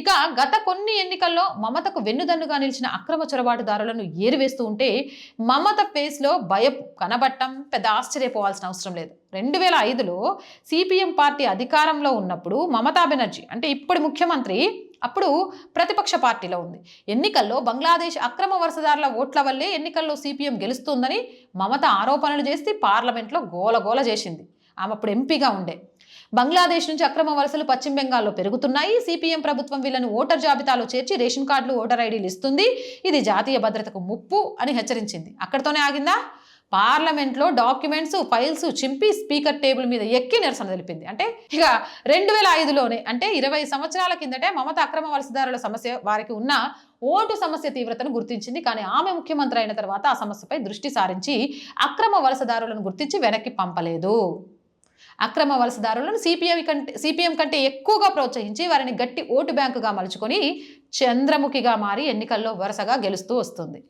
ఇక గత కొన్ని ఎన్నికల్లో మమతకు వెన్నుదన్నుగా నిలిచిన అక్రమ చొరబాటుదారులను ఏరివేస్తూ ఉంటే మమత ఫేస్లో భయం కనబట్టం పెద్ద ఆశ్చర్యపోవాల్సిన అవసరం లేదు. రెండు వేల ఐదులో సిపిఎం పార్టీ అధికారంలో ఉన్నప్పుడు మమతా బెనర్జీ అంటే ఇప్పుడు ముఖ్యమంత్రి అప్పుడు ప్రతిపక్ష పార్టీలో ఉంది. ఎన్నికల్లో బంగ్లాదేశ్ అక్రమ వరుసదారుల ఓట్ల వల్లే ఎన్నికల్లో సిపిఎం గెలుస్తుందని మమత ఆరోపణలు చేసి పార్లమెంట్లో గోలగోల చేసింది. ఆమె అప్పుడు ఎంపీగా ఉండే. బంగ్లాదేశ్ నుంచి అక్రమ వలసలు పశ్చిమ బెంగాల్లో పెరుగుతున్నాయి. సిపిఎం ప్రభుత్వం వీళ్ళను ఓటర్ జాబితాలో చేర్చి రేషన్ కార్డులు ఓటర్ ఐడీలు ఇస్తుంది. ఇది జాతీయ భద్రతకు ముప్పు అని హెచ్చరించింది. అక్కడితోనే ఆగిందా? పార్లమెంట్లో డాక్యుమెంట్స్ ఫైల్స్ చింపి స్పీకర్ టేబుల్ మీద ఎక్కి నిరసన తెలిపింది. అంటే ఇక రెండు వేల ఐదులోనే అంటే ఇరవై సంవత్సరాల కిందటే మమత అక్రమ వలసదారుల సమస్య వారికి ఉన్న ఓటు సమస్య తీవ్రతను గుర్తించింది. కానీ ఆమె ముఖ్యమంత్రి అయిన తర్వాత ఆ సమస్యపై దృష్టి సారించి అక్రమ వలసదారులను గుర్తించి వెనక్కి పంపలేదు. అక్రమ వలసదారులను సిపిఐ కంటే సిపిఎం కంటే ఎక్కువగా ప్రోత్సహించి వారిని గట్టి ఓటు బ్యాంకుగా మలుచుకొని చంద్రముఖిగా మారి ఎన్నికల్లో వరుసగా గెలుస్తూ వస్తుంది.